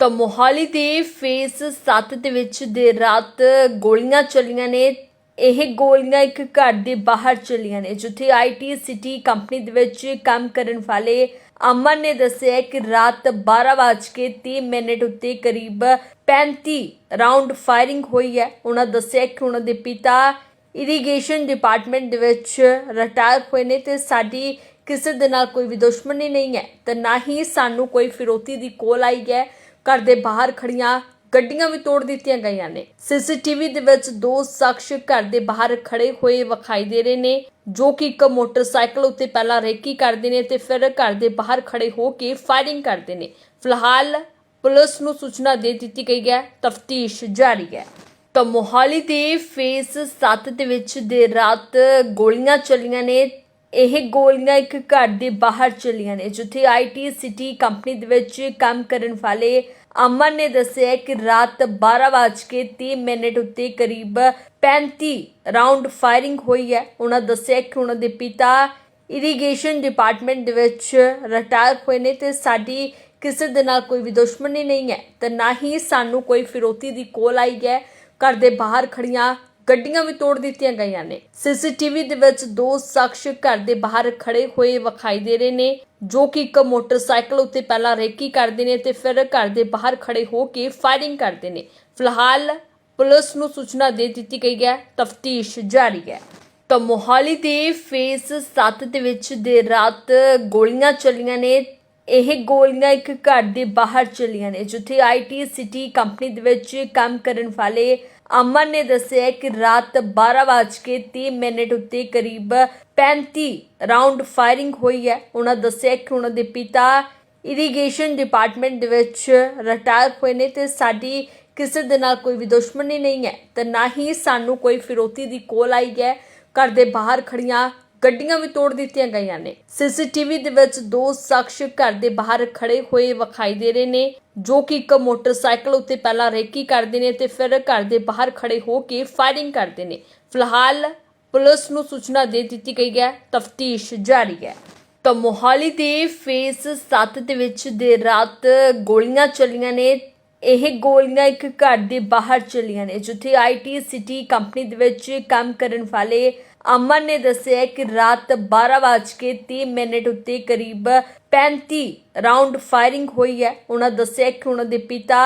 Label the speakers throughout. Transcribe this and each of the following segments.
Speaker 1: ਤਾਂ ਮੋਹਾਲੀ ਦੇ ਫੇਸ 7 ਦੇ ਵਿੱਚ ਦੇਰ ਰਾਤ ਗੋਲੀਆਂ ਚੱਲੀਆਂ ਨੇ। ਇਹ ਗੋਲੀਆਂ ਇੱਕ ਘਰ ਦੇ ਬਾਹਰ ਚੱਲੀਆਂ ਨੇ, ਜਿੱਥੇ ਆਈਟੀ ਸਿਟੀ ਕੰਪਨੀ ਦੇ ਵਿੱਚ ਕੰਮ ਕਰਨ ਵਾਲੇ ਅਮਨ ਨੇ ਦੱਸਿਆ ਕਿ ਰਾਤ 12:30 ਮਿੰਟ ਉੱਤੇ ਕਰੀਬ 35 ਰਾਉਂਡ ਫਾਇਰਿੰਗ ਹੋਈ ਹੈ। ਉਹਨਾਂ ਦੱਸਿਆ ਕਿ ਉਹਨਾਂ ਦੇ ਪਿਤਾ ਇਰੀਗੇਸ਼ਨ ਡਿਪਾਰਟਮੈਂਟ ਦੇ ਵਿੱਚ ਰਿਟਾਇਰ ਹੋਏ ਨੇ ਤੇ ਸਾਡੀ ਕਿਸੇ ਦੇ ਨਾਲ ਕੋਈ ਵੀ ਦੁਸ਼ਮਣੀ ਨਹੀਂ ਹੈ ਤੇ ਨਾ ਹੀ ਸਾਨੂੰ ਕੋਈ ਫਿਰੋਤੀ ਦੀ ਕੋਲ ਆਈ ਹੈ। ਘਰ ਦੇ ਬਾਹਰ ਖੜੀਆਂ ਗੱਡੀਆਂ ਵੀ ਤੋੜ ਦਿੱਤੀਆਂ ਗਈਆਂ ਨੇ। ਸੀਸੀਟੀਵੀ ਦੇ ਵਿੱਚ ਦੋ ਸ਼ਖਸ ਘਰ ਦੇ ਬਾਹਰ ਖੜੇ ਹੋਏ ਵਿਖਾਈ ਦੇ ਰਹੇ ਨੇ, ਜੋ ਕਿ ਇੱਕ ਮੋਟਰਸਾਈਕਲ ਉੱਤੇ ਪਹਿਲਾਂ ਰੇਕੀ ਕਰਦੇ ਨੇ ਤੇ ਫਿਰ ਘਰ ਦੇ ਬਾਹਰ ਖੜੇ ਹੋ ਕੇ ਫਾਇਰਿੰਗ ਕਰਦੇ ਨੇ। ਫਿਲਹਾਲ ਪੁਲਿਸ ਨੂੰ ਸੂਚਨਾ ਦੇ ਦਿੱਤੀ ਗਈ ਹੈ, ਤਫਤੀਸ਼ ਜਾਰੀ ਹੈ। ਤਾਂ ਮੋਹਾਲੀ ਦੇ ਫੇਸ 7 ਦੇ ਵਿੱਚ ਦੇਰ ਰਾਤ ਗੋਲੀਆਂ ਚੱਲੀਆਂ ਨੇ ਇਹ ਗੋਲੀਆਂ ਇੱਕ ਘਰ ਦੇ ਬਾਹਰ ਚੱਲੀਆਂ ਨੇ, ਜਿੱਥੇ ਆਈਟੀ ਸਿਟੀ ਕੰਪਨੀ ਦੇ ਵਿੱਚ ਕੰਮ ਕਰਨ ਵਾਲੇ ਅਮਨ ਨੇ ਦੱਸਿਆ ਕਿ ਰਾਤ 12:30 ਮਿੰਟ ਉੱਤੇ ਕਰੀਬ 35 ਰਾਉਂਡ ਫਾਇਰਿੰਗ ਹੋਈ ਹੈ। ਉਹਨਾਂ ਦੱਸਿਆ ਕਿ ਉਹਨਾਂ ਦੇ ਪਿਤਾ ਇਰੀਗੇਸ਼ਨ ਡਿਪਾਰਟਮੈਂਟ ਦੇ ਵਿੱਚ ਰਿਟਾਇਰ ਹੋਏ ਨੇ ਤੇ ਸਾਡੀ ਕਿਸੇ ਦੇ ਨਾਲ ਕੋਈ ਵੀ ਦੁਸ਼ਮਣੀ ਨਹੀਂ ਹੈ ਤੇ ਨਾ ਹੀ ਸਾਨੂੰ ਕੋਈ ਫਿਰੋਤੀ ਦੀ ਕੋਲ ਆਈ ਹੈ। ਘਰ ਦੇ ਬਾਹਰ ਖੜੀਆਂ ਗੱਡੀਆਂ ਵੀ ਤੋੜ ਦਿੱਤੀਆਂ ਗਈਆਂ ਨੇ। ਸੀਸੀਟੀਵੀ ਦੇ ਵਿੱਚ ਦੋ ਸ਼ਖਸ ਘਰ ਦੇ ਬਾਹਰ ਖੜੇ ਹੋਏ ਵਿਖਾਈ ਦੇ ਰਹੇ ਨੇ, ਜੋ ਕਿ ਇੱਕ ਮੋਟਰਸਾਈਕਲ ਉੱਤੇ ਪਹਿਲਾਂ ਰੇਕੀ ਕਰਦੇ ਨੇ ਤੇ ਫਿਰ ਘਰ ਦੇ ਬਾਹਰ ਖੜੇ ਹੋ ਕੇ ਫਾਇਰਿੰਗ ਕਰਦੇ ਨੇ। ਫਿਲਹਾਲ ਪੁਲਿਸ ਨੂੰ ਸੂਚਨਾ ਦੇ ਦਿੱਤੀ ਗਈ ਹੈ, ਤਫਤੀਸ਼ ਜਾਰੀ ਹੈ। ਤਾਂ ਮੋਹਾਲੀ ਦੇ ਫੇਸ 7 ਦੇ ਵਿੱਚ ਦੇਰ ਰਾਤ ਗੋਲੀਆਂ ਚੱਲੀਆਂ ਨੇ ਇਹ ਗੋਲੀਆਂ ਇੱਕ ਘਰ ਦੇ ਬਾਹਰ ਚੱਲੀਆਂ ਨੇ, ਜਿੱਥੇ ਆਈਟੀ ਸਿਟੀ ਕੰਪਨੀ ਦੇ ਵਿੱਚ ਕੰਮ ਕਰਨ ਵਾਲੇ ਅਮਨ ਨੇ ਦੱਸਿਆ ਕਿ ਰਾਤ 12:30 ਮਿੰਟ ਉੱਤੇ ਕਰੀਬ 35 ਰਾਉਂਡ ਫਾਇਰਿੰਗ ਹੋਈ ਹੈ। ਉਹਨਾਂ ਦੱਸਿਆ ਕਿ ਉਹਨਾਂ ਦੇ ਪਿਤਾ ਇਰੀਗੇਸ਼ਨ ਡਿਪਾਰਟਮੈਂਟ ਦੇ ਵਿੱਚ ਰਿਟਾਇਰ ਹੋਏ ਨੇ ਤੇ ਸਾਡੀ ਕਿਸੇ ਦੇ ਨਾਲ ਕੋਈ ਵੀ ਦੁਸ਼ਮਣੀ ਨਹੀਂ ਹੈ ਤੇ ਨਾ ਹੀ ਸਾਨੂੰ ਕੋਈ ਫਿਰੋਤੀ ਦੀ ਕੋਲ ਆਈ ਹੈ। ਘਰ ਦੇ ਬਾਹਰ ਖੜੀਆਂ ਗੱਡੀਆਂ ਵੀ ਤੋੜ ਦਿੱਤੀਆਂ ਗਈਆਂ ਨੇ। ਸੀਸੀਟੀਵੀ ਦੇ ਵਿੱਚ ਦੋ ਸ਼ਖਸ ਘਰ ਦੇ ਬਾਹਰ ਖੜੇ ਹੋਏ ਵਿਖਾਈ ਦੇ ਰਹੇ ਨੇ, ਜੋ ਕਿ ਇੱਕ ਮੋਟਰਸਾਈਕਲ ਉੱਤੇ ਪਹਿਲਾਂ ਰੇਕੀ ਕਰਦੇ ਨੇ ਤੇ ਫਿਰ ਘਰ ਦੇ ਬਾਹਰ ਖੜੇ ਹੋ ਕੇ ਫਾਇਰਿੰਗ ਕਰਦੇ ਨੇ। ਫਿਲਹਾਲ ਪੁਲਿਸ ਨੂੰ ਸੂਚਨਾ ਦੇ ਦਿੱਤੀ ਗਈ ਹੈ, ਤਫਤੀਸ਼ ਜਾਰੀ ਹੈ। ਤਾਂ ਮੋਹਾਲੀ ਦੇ ਫੇਸ 7 ਦੇ ਵਿੱਚ ਦੇਰ ਰਾਤ ਗੋਲੀਆਂ ਚੱਲੀਆਂ ਨੇ ਇਹ ਗੋਲੀਆਂ ਇੱਕ ਘਰ ਦੇ ਬਾਹਰ ਚੱਲੀਆਂ ਨੇ, ਜਿੱਥੇ ਆਈਟੀ ਸਿਟੀ ਕੰਪਨੀ ਦੇ ਵਿੱਚ ਕੰਮ ਕਰਨ ਵਾਲੇ ਅਮਨ ਨੇ ਦੱਸਿਆ ਕਿ ਰਾਤ 12:30 ਮਿੰਟ ਉੱਤੇ ਕਰੀਬ 35 ਰਾਉਂਡ ਫਾਇਰਿੰਗ ਹੋਈ ਹੈ। ਉਹਨਾਂ ਦੱਸਿਆ ਕਿ ਉਹਨਾਂ ਦੇ ਪਿਤਾ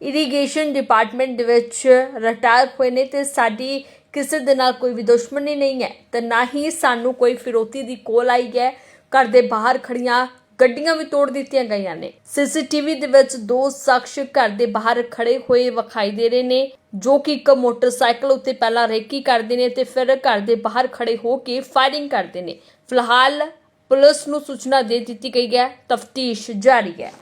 Speaker 1: ਇਰੀਗੇਸ਼ਨ ਡਿਪਾਰਟਮੈਂਟ ਦੇ ਵਿੱਚ ਰਿਟਾਇਰ ਹੋਏ ਨੇ ਤੇ ਸਾਡੀ ਕਿਸੇ ਦੇ ਨਾਲ ਕੋਈ ਵੀ ਦੁਸ਼ਮਣੀ ਨਹੀਂ ਹੈ ਤੇ ਨਾ ਹੀ ਸਾਨੂੰ ਕੋਈ ਫਿਰੋਤੀ ਦੀ ਕੋਲ ਆਈ ਹੈ। ਘਰ ਦੇ ਬਾਹਰ ਖੜੀਆਂ ਗੱਡੀਆਂ ਵੀ ਤੋੜ ਦਿੱਤੀਆਂ ਗਈਆਂ ਨੇ। ਸੀਸੀਟੀਵੀ ਦੇ ਵਿੱਚ ਦੋ ਸ਼ਖਸ ਘਰ ਦੇ ਬਾਹਰ ਖੜੇ ਹੋਏ ਵਿਖਾਈ ਦੇ ਰਹੇ ਨੇ, ਜੋ ਕਿ ਇੱਕ ਮੋਟਰਸਾਈਕਲ ਉੱਤੇ ਪਹਿਲਾਂ ਰੇਕੀ ਕਰਦੇ ਨੇ ਤੇ ਫਿਰ ਘਰ ਦੇ ਬਾਹਰ ਖੜੇ ਹੋ ਕੇ ਫਾਇਰਿੰਗ ਕਰਦੇ ਨੇ। ਫਿਲਹਾਲ ਪੁਲਿਸ ਨੂੰ ਸੂਚਨਾ ਦੇ ਦਿੱਤੀ ਗਈ ਹੈ, ਤਫਤੀਸ਼ ਜਾਰੀ ਹੈ।